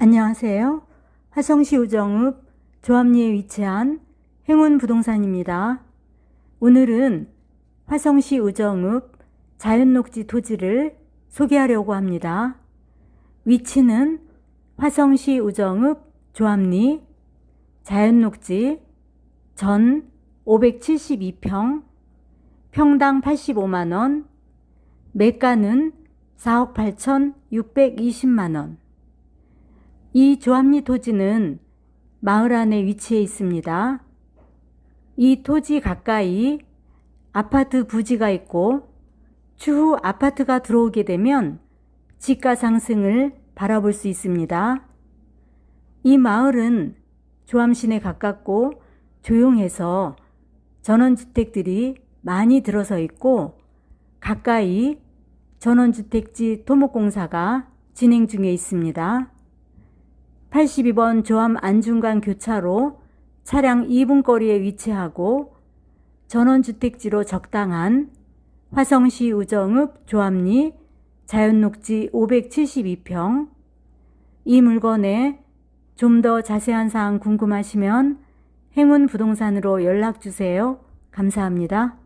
안녕하세요. 화성시 우정읍 조합리에 위치한 행운부동산입니다. 오늘은 화성시 우정읍 자연녹지 토지를 소개하려고 합니다. 위치는 화성시 우정읍 조합리 자연녹지 전 572평 평당 85만원 매가는 4억 8천 620만원 이 조합리 토지는 마을 안에 위치해 있습니다. 이 토지 가까이 아파트 부지가 있고 추후 아파트가 들어오게 되면 지가 상승을 바라볼 수 있습니다. 이 마을은 조암시내 가깝고 조용해서 전원주택들이 많이 들어서 있고 가까이 전원주택지 토목공사가 진행 중에 있습니다. 82번 조암 안중간 교차로 차량 2분 거리에 위치하고 전원주택지로 적당한 화성시 우정읍 조암리 자연녹지 572평 이 물건에 좀 더 자세한 사항 궁금하시면 행운부동산으로 연락 주세요. 감사합니다.